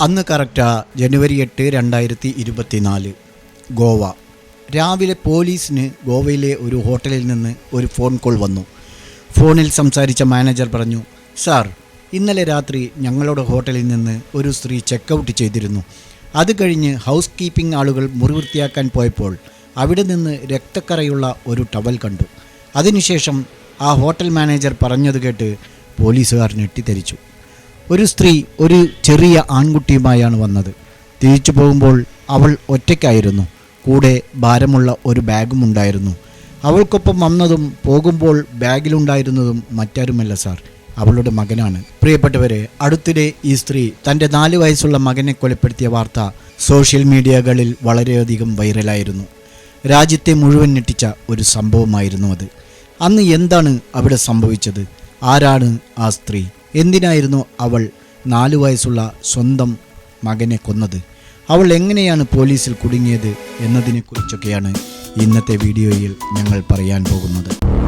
അന്ന് കറക്റ്റാ ജനുവരി എട്ട് രണ്ടായിരത്തി ഇരുപത്തിനാല് ഗോവ. രാവിലെ പോലീസിന് ഗോവയിലെ ഒരു ഹോട്ടലിൽ നിന്ന് ഒരു ഫോൺ കോൾ വന്നു. ഫോണിൽ സംസാരിച്ച മാനേജർ പറഞ്ഞു സാർ ഇന്നലെ രാത്രി ഞങ്ങളുടെ ഹോട്ടലിൽ നിന്ന് ഒരു സ്ത്രീ ചെക്കൗട്ട് ചെയ്തിരുന്നു. അത് കഴിഞ്ഞ് ഹൗസ് കീപ്പിംഗ് ആളുകൾ മുറി വൃത്തിയാക്കാൻ പോയപ്പോൾ അവിടെ നിന്ന് രക്തക്കറയുള്ള ഒരു ടവൽ കണ്ടു. അതിനുശേഷം ആ ഹോട്ടൽ മാനേജർ പറഞ്ഞത് കേട്ട് പോലീസുകാർ ഞെട്ടിത്തെരിച്ചു. ഒരു സ്ത്രീ ഒരു ചെറിയ ആൺകുട്ടിയുമായാണ് വന്നത്. തിരിച്ചു പോകുമ്പോൾ അവൾ ഒറ്റയ്ക്കായിരുന്നു. കൂടെ ഭാരമുള്ള ഒരു ബാഗും ഉണ്ടായിരുന്നു. അവൾക്കൊപ്പം വന്നതും പോകുമ്പോൾ ബാഗിലുണ്ടായിരുന്നതും മറ്റാരുമല്ല സാർ. അവളുടെ മകനാണ്. പ്രിയപ്പെട്ടവരെ അടുത്തിടെ ഈ സ്ത്രീ തന്റെ നാല് വയസ്സുള്ള മകനെ കൊലപ്പെടുത്തിയ വാർത്ത സോഷ്യൽ മീഡിയകളിൽ വളരെയധികം വൈറലായിരുന്നു. രാജ്യത്തെ മുഴുവൻ ഞെട്ടിച്ച ഒരു സംഭവമായിരുന്നു അത്. അന്ന് എന്താണ് അവിടെ സംഭവിച്ചത്? ആരാണ് ആ സ്ത്രീ? എന്തിനായിരുന്നു അവൾ നാലു വയസ്സുള്ള സ്വന്തം മകനെ കൊന്നത്? അവൾ എങ്ങനെയാണ് പോലീസിൽ കുടുങ്ങിയത് എന്നതിനെക്കുറിച്ചൊക്കെയാണ് ഇന്നത്തെ വീഡിയോയിൽ ഞങ്ങൾ പറയാൻ പോകുന്നത്.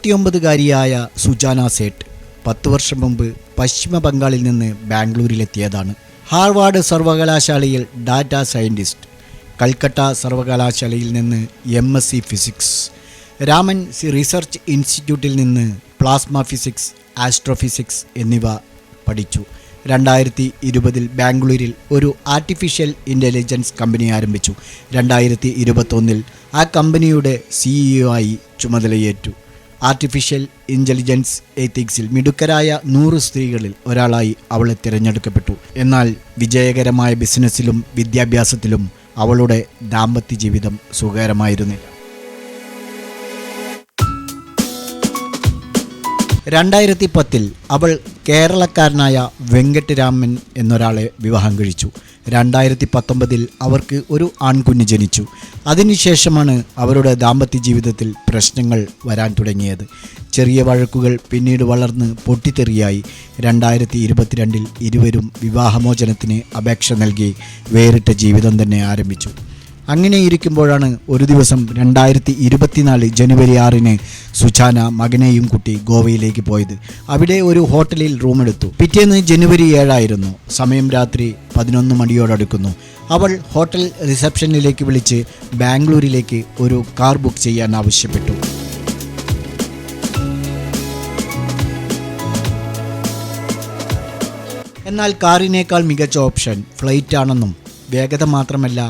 മുപ്പത്തിയൊമ്പതുകാരിയായ സുജാന സേട്ട് പത്ത് വർഷം മുമ്പ് പശ്ചിമ ബംഗാളിൽ നിന്ന് ബാംഗ്ലൂരിലെത്തിയതാണ്. ഹാർവാർഡ് സർവകലാശാലയിൽ ഡാറ്റ സയന്റിസ്റ്റ് കൽക്കട്ട സർവകലാശാലയിൽ നിന്ന് M S C physics Raman C research ഇൻസ്റ്റിറ്റ്യൂട്ടിൽ നിന്ന് പ്ലാസ്മ ഫിസിക്സ് ആസ്ട്രോഫിസിക്സ് എന്നിവ പഠിച്ചു. രണ്ടായിരത്തി ഇരുപതിൽ ബാംഗ്ലൂരിൽ ഒരു ആർട്ടിഫിഷ്യൽ ഇന്റലിജൻസ് കമ്പനി ആരംഭിച്ചു. രണ്ടായിരത്തി ഇരുപത്തൊന്നിൽ ആ കമ്പനിയുടെ സിഇഒ ആയി ചുമതലയേറ്റു. ആർട്ടിഫിഷ്യൽ ഇന്റലിജൻസ് എത്തിക്സിൽ മിടുക്കരായ നൂറ് സ്ത്രീകളിൽ ഒരാളായി അവളെ തിരഞ്ഞെടുക്കപ്പെട്ടു. എന്നാൽ വിജയകരമായ ബിസിനസ്സിലും വിദ്യാഭ്യാസത്തിലും അവളുടെ ദാമ്പത്യ ജീവിതം സുഖകരമായിരുന്നില്ല. രണ്ടായിരത്തി പത്തിൽ അവൾ കേരളക്കാരനായ വെങ്കട്ടരാമൻ എന്നൊരാളെ വിവാഹം കഴിച്ചു. രണ്ടായിരത്തി പത്തൊമ്പതിൽ അവർക്ക് ഒരു ആൺകുഞ്ഞ് ജനിച്ചു. അതിനുശേഷമാണ് അവരുടെ ദാമ്പത്യ ജീവിതത്തിൽ പ്രശ്നങ്ങൾ വരാൻ തുടങ്ങിയത്. ചെറിയ വഴക്കുകൾ പിന്നീട് വളർന്ന് പൊട്ടിത്തെറിയായി. രണ്ടായിരത്തി ഇരുപത്തിരണ്ടിൽ ഇരുവരും വിവാഹമോചനത്തിന് അപേക്ഷ നൽകി വേറിട്ട ജീവിതം തന്നെ ആരംഭിച്ചു. അങ്ങനെ ഇരിക്കുമ്പോഴാണ് ഒരു ദിവസം രണ്ടായിരത്തി ഇരുപത്തിനാല് ജനുവരി ആറിന് സുചാന മകനെയും കുട്ടി ഗോവയിലേക്ക് പോയത്. അവിടെ ഒരു ഹോട്ടലിൽ റൂമെടുത്തു. പിറ്റേന്ന് ജനുവരി ഏഴായിരുന്നു. സമയം രാത്രി പതിനൊന്ന് മണിയോടടുക്കുന്നു. അവൾ ഹോട്ടൽ റിസപ്ഷനിലേക്ക് വിളിച്ച് ബാംഗ്ലൂരിലേക്ക് ഒരു കാർ ബുക്ക് ചെയ്യാൻ ആവശ്യപ്പെട്ടു. എന്നാൽ കാറിനേക്കാൾ മികച്ച ഓപ്ഷൻ ഫ്ലൈറ്റ് ആണെന്നും വേഗത മാത്രമല്ല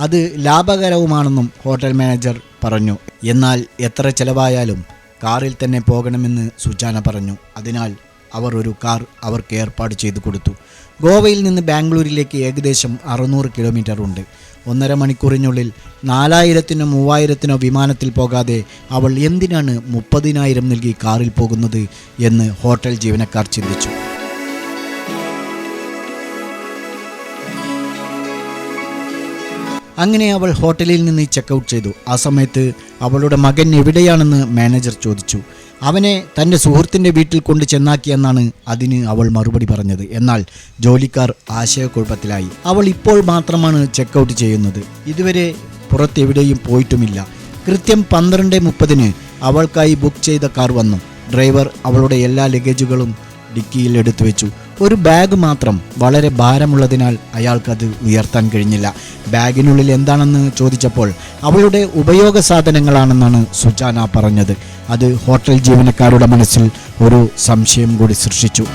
അത് ലാഭകരവുമാണെന്നും ഹോട്ടൽ മാനേജർ പറഞ്ഞു. എന്നാൽ എത്ര ചെലവായാലും കാറിൽ തന്നെ പോകണമെന്ന് സുജാന പറഞ്ഞു. അതിനാൽ അവർ ഒരു കാർ അവർക്ക് ഏർപ്പാട് ചെയ്തു കൊടുത്തു. ഗോവയിൽ നിന്ന് ബാംഗ്ലൂരിലേക്ക് ഏകദേശം അറുന്നൂറ് കിലോമീറ്റർ ഉണ്ട്. ഒന്നര മണിക്കൂറിനുള്ളിൽ നാലായിരത്തിനോ മൂവായിരത്തിനോ വിമാനത്തിൽ പോകാതെ അവൾ എന്തിനാണ് മുപ്പതിനായിരം നൽകി കാറിൽ പോകുന്നത് എന്ന് ഹോട്ടൽ ജീവനക്കാർ ചിന്തിച്ചു. അങ്ങനെ അവൾ ഹോട്ടലിൽ നിന്ന് ചെക്കൗട്ട് ചെയ്തു. ആ സമയത്ത് അവളുടെ മകൻ എവിടെയാണെന്ന് മാനേജർ ചോദിച്ചു. അവനെ തന്റെ സുഹൃത്തിന്റെ വീട്ടിൽ കൊണ്ട് ചെന്നാക്കിയെന്നാണ് അതിന് അവൾ മറുപടി പറഞ്ഞത്. എന്നാൽ ജോലിക്കാർ ആശയക്കുഴപ്പത്തിലായി. അവൾ ഇപ്പോൾ മാത്രമാണ് ചെക്കൗട്ട് ചെയ്യുന്നത്. ഇതുവരെ പുറത്തെവിടെയും പോയിട്ടുമില്ല. കൃത്യം പന്ത്രണ്ട് മുപ്പതിന് അവൾക്കായി ബുക്ക് ചെയ്ത കാർ വന്നു. ഡ്രൈവർ അവളുടെ എല്ലാ ലഗേജുകളും ഡിക്കിയിൽ എടുത്തു വെച്ചു ഒരു ബാഗ് മാത്രം വളരെ ഭാരമുള്ളതിനാൽ അയാൾക്കത് ഉയർത്താൻ കഴിഞ്ഞില്ല. ബാഗിനുള്ളിൽ എന്താണെന്ന് ചോദിച്ചപ്പോൾ അവളുടെ ഉപയോഗ സാധനങ്ങളാണെന്നാണ് സുജാന പറഞ്ഞത്. അത് ഹോട്ടൽ ജീവനക്കാരുടെ മനസ്സിൽ ഒരു സംശയം കൂടി സൃഷ്ടിച്ചു.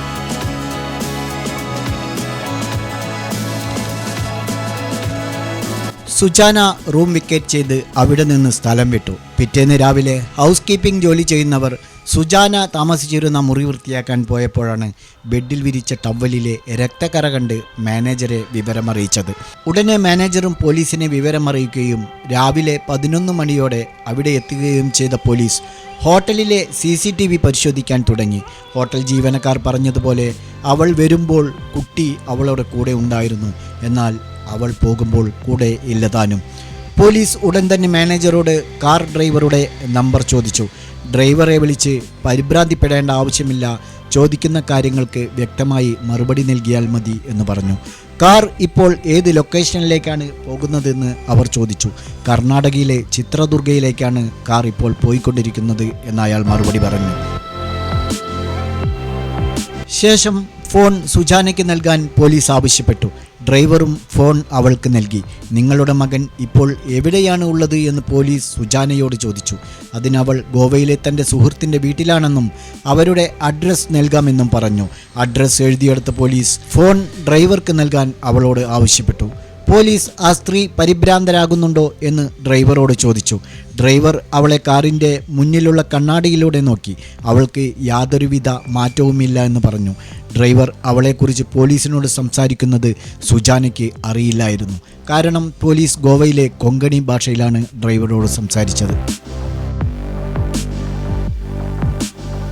സുജാന റൂം വിക്കറ്റ് ചെയ്ത് അവിടെ നിന്ന് സ്ഥലം വിട്ടു. പിറ്റേന്ന് രാവിലെ ഹൗസ് കീപ്പിംഗ് ജോലി ചെയ്യുന്നവർ സുജാന താമസിച്ചിരുന്ന മുറി വൃത്തിയാക്കാൻ പോയപ്പോഴാണ് ബെഡിൽ വിരിച്ച ടവലിലെ രക്തക്കറ കണ്ട് മാനേജറെ വിവരമറിയിച്ചത്. ഉടനെ മാനേജറും പോലീസിനെ വിവരമറിയിക്കുകയും രാവിലെ പതിനൊന്ന് മണിയോടെ അവിടെ എത്തുകയും ചെയ്ത പോലീസ് ഹോട്ടലിലെ സി സി ടി വി പരിശോധിക്കാൻ തുടങ്ങി. ഹോട്ടൽ ജീവനക്കാർ പറഞ്ഞതുപോലെ അവൾ വരുമ്പോൾ കുട്ടി അവളുടെ കൂടെ ഉണ്ടായിരുന്നു. എന്നാൽ അവൾ പോകുമ്പോൾ കൂടെ ഇല്ലതാനും പോലീസ് ഉടൻ തന്നെ മാനേജറോട് കാർ ഡ്രൈവറുടെ നമ്പർ ചോദിച്ചു. ഡ്രൈവറെ വിളിച്ച് പരിഭ്രാന്തിപ്പെടേണ്ട ആവശ്യമില്ല. ചോദിക്കുന്ന കാര്യങ്ങൾക്ക് വ്യക്തമായി മറുപടി നൽകിയാൽ മതി എന്ന് പറഞ്ഞു. കാർ ഇപ്പോൾ ഏത് ലൊക്കേഷനിലേക്കാണ് പോകുന്നതെന്ന് അവർ ചോദിച്ചു. കർണാടകയിലെ ചിത്രദുർഗയിലേക്കാണ് കാർ ഇപ്പോൾ പോയിക്കൊണ്ടിരിക്കുന്നത് എന്ന് അയാൾ മറുപടി പറഞ്ഞു. ശേഷം ഫോൺ സുജാനയ്ക്ക് നൽകാൻ പോലീസ് ആവശ്യപ്പെട്ടു. ഡ്രൈവറും ഫോൺ അവൾക്ക് നൽകി. നിങ്ങളുടെ മകൻ ഇപ്പോൾ എവിടെയാണ് ഉള്ളത് എന്ന് പോലീസ് സുജാനയോട് ചോദിച്ചു. അതിനവൾ ഗോവയിലെ തന്റെ സുഹൃത്തിന്റെ വീട്ടിലാണെന്നും അവരുടെ അഡ്രസ്സ് നൽകാമെന്നും പറഞ്ഞു. അഡ്രസ്സ് എഴുതിയെടുത്ത പോലീസ് ഫോൺ ഡ്രൈവർക്ക് നൽകാൻ അവളോട് ആവശ്യപ്പെട്ടു. പോലീസ് ആ സ്ത്രീ പരിഭ്രാന്തരാകുന്നുണ്ടോ എന്ന് ഡ്രൈവറോട് ചോദിച്ചു. ഡ്രൈവർ അവളെ കാറിന്റെ മുന്നിലുള്ള കണ്ണാടിയിലൂടെ നോക്കി. അവൾക്ക് യാതൊരുവിധ മാറ്റവുമില്ല എന്ന് പറഞ്ഞു. ഡ്രൈവർ അവളെക്കുറിച്ച് പോലീസിനോട് സംസാരിക്കുന്നത് സുജാനയ്ക്ക് അറിയില്ലായിരുന്നു. കാരണം പോലീസ് ഗോവയിലെ കൊങ്കണി ഭാഷയിലാണ് ഡ്രൈവറോട് സംസാരിച്ചത്.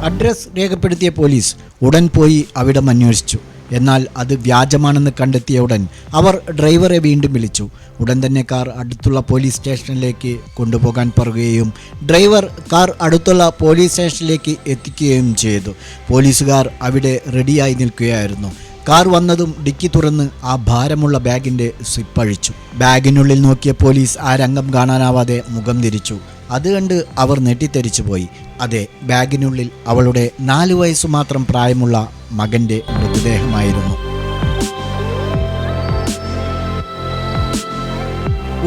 അഡ്രസ് രേഖപ്പെടുത്തിയ പോലീസ് ഉടൻ പോയി അവിടം അന്വേഷിച്ചു. എന്നാൽ അത് വ്യാജമാണെന്ന് കണ്ടെത്തിയ ഉടൻ അവർ ഡ്രൈവറെ വീണ്ടും വിളിച്ചു. ഉടൻ തന്നെ കാർ അടുത്തുള്ള പോലീസ് സ്റ്റേഷനിലേക്ക് കൊണ്ടുപോകാൻ പറയുകയും ഡ്രൈവർ കാർ അടുത്തുള്ള പോലീസ് സ്റ്റേഷനിലേക്ക് എത്തിക്കുകയും ചെയ്തു. പോലീസുകാർ അവിടെ റെഡിയായി നിൽക്കുകയായിരുന്നു. കാർ വന്നതും ഡിക്കി തുറന്ന് ആ ഭാരമുള്ള ബാഗിന്റെ സിപ്പഴിച്ചു ബാഗിനുള്ളിൽ നോക്കിയ പോലീസ് ആ രംഗം കാണാനാവാതെ മുഖം തിരിച്ചു. അത് കണ്ട് അവർ നെട്ടിത്തെറിച്ചു പോയി. അതെ ബാഗിനുള്ളിൽ അവളുടെ നാലു വയസ്സു മാത്രം പ്രായമുള്ള മകന്റെ മൃതദേഹമായിരുന്നു.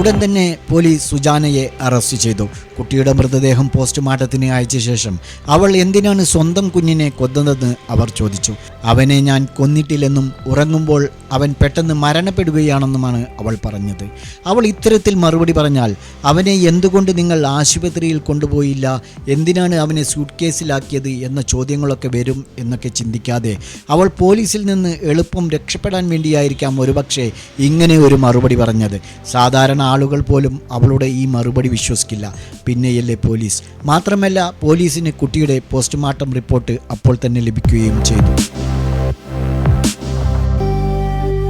ഉടൻ തന്നെ പോലീസ് സുജാനയെ അറസ്റ്റ് ചെയ്തു. കുട്ടിയുടെ മൃതദേഹം പോസ്റ്റ്മോർട്ടത്തിന് അയച്ച ശേഷം അവൾ എന്തിനാണ് സ്വന്തം കുഞ്ഞിനെ കൊന്നതെന്ന് അവർ ചോദിച്ചു. അവനെ ഞാൻ കൊന്നിട്ടില്ലെന്നും ഉറങ്ങുമ്പോൾ അവൻ പെട്ടെന്ന് മരണപ്പെടുകയാണെന്നുമാണ് അവൾ പറഞ്ഞത്. അവൾ ഇത്തരത്തിൽ മറുപടി പറഞ്ഞാൽ അവനെ എന്തുകൊണ്ട് നിങ്ങൾ ആശുപത്രിയിൽ കൊണ്ടുപോയില്ല? എന്തിനാണ് അവനെ സൂട്ട് കേസിലാക്കിയത് എന്ന ചോദ്യങ്ങളൊക്കെ വരും എന്നൊക്കെ ചിന്തിക്കാതെ അവൾ പോലീസിൽ നിന്ന് എളുപ്പം രക്ഷപ്പെടാൻ വേണ്ടിയായിരിക്കാം ഒരുപക്ഷെ ഇങ്ങനെ ഒരു മറുപടി പറഞ്ഞത്. സാധാരണ ആളുകൾ പോലും അവളുടെ ഈ മറുപടി വിശ്വസിക്കില്ല. പിന്നെയല്ലേ പോലീസ്? മാത്രമല്ല പോലീസിന് കുട്ടിയുടെ പോസ്റ്റ്മോർട്ടം റിപ്പോർട്ട് അപ്പോൾ തന്നെ ലഭിക്കുകയും ചെയ്തു.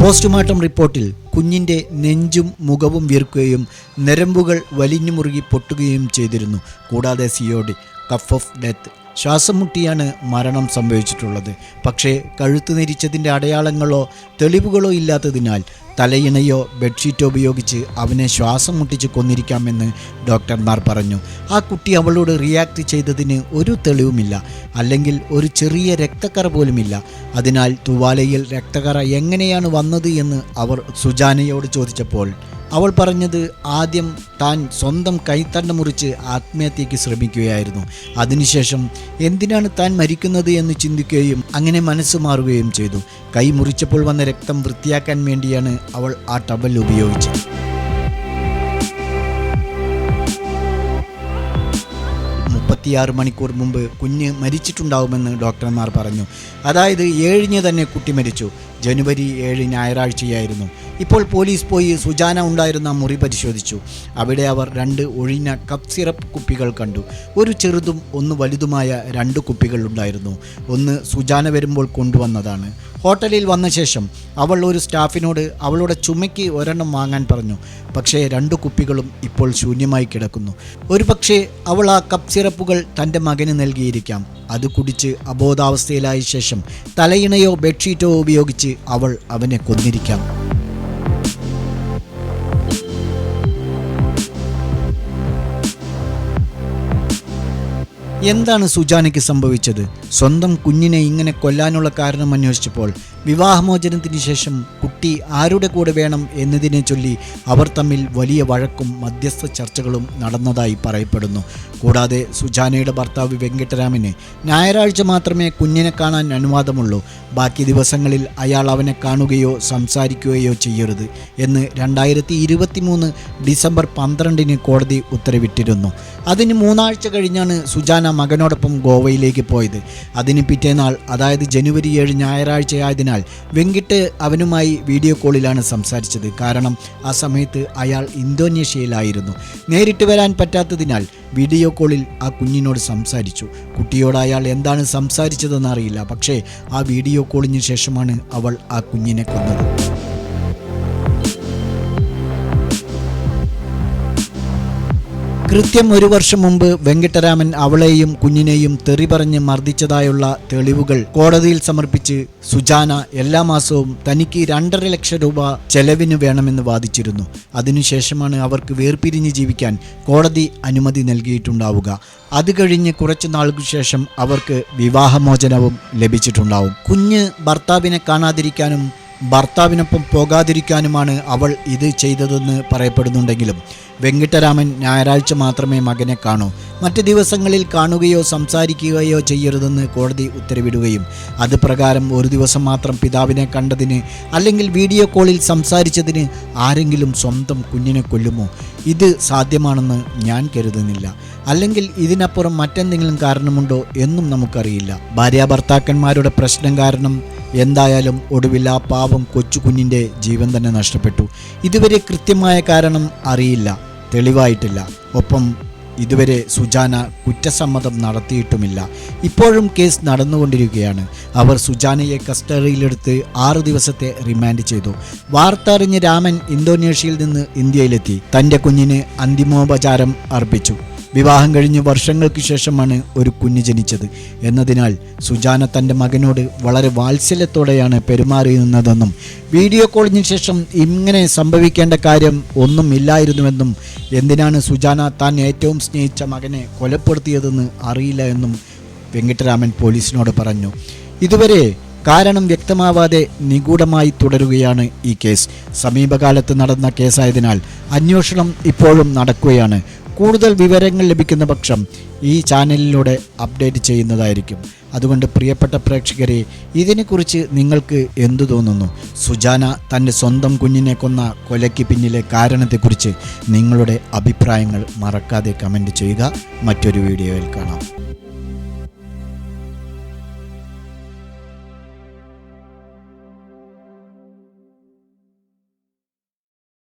പോസ്റ്റ്മോർട്ടം റിപ്പോർട്ടിൽ കുഞ്ഞിന്റെ നെഞ്ചും മുഖവും വീർക്കുകയും നരമ്പുകൾ വലിഞ്ഞു മുറുകി പൊട്ടുകയും ചെയ്തിരുന്നു. കൂടാതെ സിയോഡി കഫ് ഓഫ് ഡെത്ത് ശ്വാസം മുട്ടിയാണ് മരണം സംഭവിച്ചിട്ടുള്ളത്. പക്ഷേ കഴുത്ത് നെരിച്ചതിന്റെ അടയാളങ്ങളോ തെളിവുകളോ ഇല്ലാത്തതിനാൽ തലയിണയോ ബെഡ്ഷീറ്റോ ഉപയോഗിച്ച് അവനെ ശ്വാസം മുട്ടിച്ച് കൊന്നിരിക്കാമെന്ന് ഡോക്ടർമാർ പറഞ്ഞു. ആ കുട്ടി അവളോട് റിയാക്ട് ചെയ്തതിന് ഒരു തെളിവുമില്ല. അല്ലെങ്കിൽ ഒരു ചെറിയ രക്തക്കറ പോലുമില്ല. അതിനാൽ തുവാലയിൽ രക്തക്കറ എങ്ങനെയാണ് വന്നത് എന്ന് അവർ സുജാനയോട് ചോദിച്ചപ്പോൾ അവൾ പറഞ്ഞത് ആദ്യം താൻ സ്വന്തം കൈത്തണ്ട മുറിച്ച് ആത്മഹത്യയ്ക്ക് ശ്രമിക്കുകയായിരുന്നു. അതിനുശേഷം എന്തിനാണ് താൻ മരിക്കുന്നത് എന്ന് ചിന്തിക്കുകയും അങ്ങനെ മനസ്സ് മാറുകയും ചെയ്തു. കൈ മുറിച്ചപ്പോൾ വന്ന രക്തം വൃത്തിയാക്കാൻ വേണ്ടിയാണ് അവൾ ആ ടവൽ ഉപയോഗിച്ചത്. മുപ്പത്തിയാറ് മണിക്കൂർ മുമ്പ് കുഞ്ഞ് മരിച്ചിട്ടുണ്ടാവുമെന്ന് ഡോക്ടർമാർ പറഞ്ഞു. അതായത് ഏഴിന് തന്നെ കുട്ടി മരിച്ചു. ജനുവരി ഏഴ് ഞായറാഴ്ചയായിരുന്നു. ഇപ്പോൾ പോലീസ് പോയി സുജാന ഉണ്ടായിരുന്ന മുറി പരിശോധിച്ചു. അവിടെ അവർ രണ്ട് ഒഴിഞ്ഞ കപ്പ് സിറപ്പ് കുപ്പികൾ കണ്ടു. ഒരു ചെറുതും ഒന്ന് വലുതുമായ രണ്ട് കുപ്പികൾ ഉണ്ടായിരുന്നു. ഒന്ന് സുജാന വരുമ്പോൾ കൊണ്ടുവന്നതാണ്. ഹോട്ടലിൽ വന്ന ശേഷം അവൾ ഒരു സ്റ്റാഫിനോട് അവളുടെ ചുമയ്ക്ക് ഒരെണ്ണം വാങ്ങാൻ പറഞ്ഞു. പക്ഷേ രണ്ട് കുപ്പികളും ഇപ്പോൾ ശൂന്യമായി കിടക്കുന്നു. ഒരു പക്ഷേ അവൾ ആ കപ്പ് സിറപ്പുകൾ തന്റെ മകന് നൽകിയിരിക്കാം. അത് കുടിച്ച് അബോധാവസ്ഥയിലായ ശേഷം തലയിണയോ ബെഡ്ഷീറ്റോ ഉപയോഗിച്ച് അവൾ അവനെ കൊന്നിരിക്കാം. എന്താണ് സുജാനയ്ക്ക് സംഭവിച്ചത്? സ്വന്തം കുഞ്ഞിനെ ഇങ്ങനെ കൊല്ലാനുള്ള കാരണം അന്വേഷിച്ചപ്പോൾ വിവാഹമോചനത്തിന് ശേഷം കുട്ടി ആരുടെ കൂടെ വേണം എന്നതിനെ ചൊല്ലി അവർ തമ്മിൽ വലിയ വഴക്കും മധ്യസ്ഥ ചർച്ചകളും നടന്നതായി പറയപ്പെടുന്നു. കൂടാതെ സുജാനയുടെ ഭർത്താവ് വെങ്കട്ടരാമന് ഞായറാഴ്ച മാത്രമേ കുഞ്ഞിനെ കാണാൻ അനുവാദമുള്ളൂ. ബാക്കി ദിവസങ്ങളിൽ അയാൾ അവനെ കാണുകയോ സംസാരിക്കുകയോ ചെയ്യരുത് എന്ന് രണ്ടായിരത്തി ഇരുപത്തി മൂന്ന് ഡിസംബർ പന്ത്രണ്ടിന് കോടതി ഉത്തരവിട്ടിരുന്നു. അതിന് മൂന്നാഴ്ച കഴിഞ്ഞാണ് സുജാന മകനോടൊപ്പം ഗോവയിലേക്ക് പോയത്. അതിന് പിറ്റേനാൾ അതായത് ജനുവരി ഏഴ് ഞായറാഴ്ചയായതിനാൽ വെങ്കിട്ട് അവനുമായി വീഡിയോ കോളിലാണ് സംസാരിച്ചത്. കാരണം ആ സമയത്ത് അയാൾ ഇന്തോനേഷ്യയിലായിരുന്നു. നേരിട്ട് വരാൻ പറ്റാത്തതിനാൽ വീഡിയോ കോളിൽ ആ കുഞ്ഞിനോട് സംസാരിച്ചു. കുട്ടിയോട് അയാൾ എന്താണ് സംസാരിച്ചതെന്ന് അറിയില്ല. പക്ഷേ ആ വീഡിയോ കോളിന് ശേഷമാണ് അവൾ ആ കുഞ്ഞിനെ കൊന്നത്. കൃത്യം ഒരു വർഷം മുമ്പ് വെങ്കിട്ടരാമൻ അവളെയും കുഞ്ഞിനെയും തെറി പറഞ്ഞ് മർദ്ദിച്ചതായുള്ള തെളിവുകൾ കോടതിയിൽ സമർപ്പിച്ച് സുജാന എല്ലാ മാസവും തനിക്ക് രണ്ടര ലക്ഷം രൂപ ചെലവിന് വേണമെന്ന് വാദിച്ചിരുന്നു. അതിനുശേഷമാണ് അവർക്ക് വേർപിരിഞ്ഞ് ജീവിക്കാൻ കോടതി അനുമതി നൽകിയിട്ടുണ്ടാവുക. അത് കഴിഞ്ഞ് കുറച്ചു നാളുകൾക്ക് ശേഷം അവർക്ക് വിവാഹമോചനവും ലഭിച്ചിട്ടുണ്ടാവും. കുഞ്ഞ് ഭർത്താവിനെ കാണാതിരിക്കാനും ഭർത്താവിനൊപ്പം പോകാതിരിക്കാനുമാണ് അവൾ ഇത് ചെയ്തതെന്ന് പറയപ്പെടുന്നുണ്ടെങ്കിലും വെങ്കിട്ടരാമൻ ഞായറാഴ്ച മാത്രമേ മകനെ കാണൂ. മറ്റ് ദിവസങ്ങളിൽ കാണുകയോ സംസാരിക്കുകയോ ചെയ്യരുതെന്ന് കോടതി ഉത്തരവിടുകയും അത് പ്രകാരം ഒരു ദിവസം മാത്രം പിതാവിനെ കണ്ടതിന് അല്ലെങ്കിൽ വീഡിയോ കോളിൽ സംസാരിച്ചതിന് ആരെങ്കിലും സ്വന്തം കുഞ്ഞിനെ കൊല്ലുമോ? ഇത് സാധ്യമാണെന്ന് ഞാൻ കരുതുന്നില്ല. അല്ലെങ്കിൽ ഇതിനപ്പുറം മറ്റെന്തെങ്കിലും കാരണമുണ്ടോ എന്നും നമുക്കറിയില്ല. ഭാര്യാഭർത്താക്കന്മാരുടെ പ്രശ്നം കാരണം എന്തായാലും ഒടുവിൽ ആ പാവം കൊച്ചു കുഞ്ഞിന്റെ ജീവൻ തന്നെ നഷ്ടപ്പെട്ടു. ഇതുവരെ കൃത്യമായ കാരണം അറിയില്ല തെളിവായിട്ടില്ല. ഒപ്പം ഇതുവരെ സുജാന കുറ്റസമ്മതം നടത്തിയിട്ടുമില്ല. ഇപ്പോഴും കേസ് നടന്നുകൊണ്ടിരിക്കുകയാണ്. അവർ സുജാനയെ കസ്റ്റഡിയിലെടുത്ത് ആറ് ദിവസത്തെ റിമാൻഡ് ചെയ്തു. വാർത്ത അറിഞ്ഞ് രാമൻ ഇന്തോനേഷ്യയിൽ നിന്ന് ഇന്ത്യയിലെത്തി. തന്റെ കുഞ്ഞിന് അന്തിമോപചാരം അർപ്പിച്ചു. വിവാഹം കഴിഞ്ഞ് വർഷങ്ങൾക്ക് ശേഷമാണ് ഒരു കുഞ്ഞ് ജനിച്ചത്. എന്നതിനാൽ സുജാന തന്റെ മകനോട് വളരെ വാത്സല്യത്തോടെയാണ് പെരുമാറിയിരുന്നതെന്നും വീഡിയോ കോളിന് ശേഷം ഇങ്ങനെ സംഭവിക്കേണ്ട കാര്യം ഒന്നും ഇല്ലായിരുന്നുവെന്നും എന്തിനാണ് സുജാന താൻ ഏറ്റവും സ്നേഹിച്ച മകനെ കൊലപ്പെടുത്തിയതെന്ന് അറിയില്ല എന്നും വെങ്കിട്ടരാമൻ പോലീസിനോട് പറഞ്ഞു. ഇതുവരെ കാരണം വ്യക്തമാവാതെ നിഗൂഢമായി തുടരുകയാണ് ഈ കേസ്. സമീപകാലത്ത് നടന്ന കേസായതിനാൽ അന്വേഷണം ഇപ്പോഴും നടക്കുകയാണ്. കൂടുതൽ വിവരങ്ങൾ ലഭിക്കുന്ന പക്ഷം ഈ ചാനലിലൂടെ അപ്ഡേറ്റ് ചെയ്യുന്നതായിരിക്കും. അതുകൊണ്ട് പ്രിയപ്പെട്ട പ്രേക്ഷകരെ ഇതിനെക്കുറിച്ച് നിങ്ങൾക്ക് എന്തു തോന്നുന്നു? സുജാന തന്റെ സ്വന്തം കുഞ്ഞിനെ കൊന്ന കൊലയ്ക്ക് പിന്നിലെ കാരണത്തെക്കുറിച്ച് നിങ്ങളുടെ അഭിപ്രായങ്ങൾ മറക്കാതെ കമന്റ് ചെയ്യുക. മറ്റൊരു വീഡിയോയിൽ കാണാം.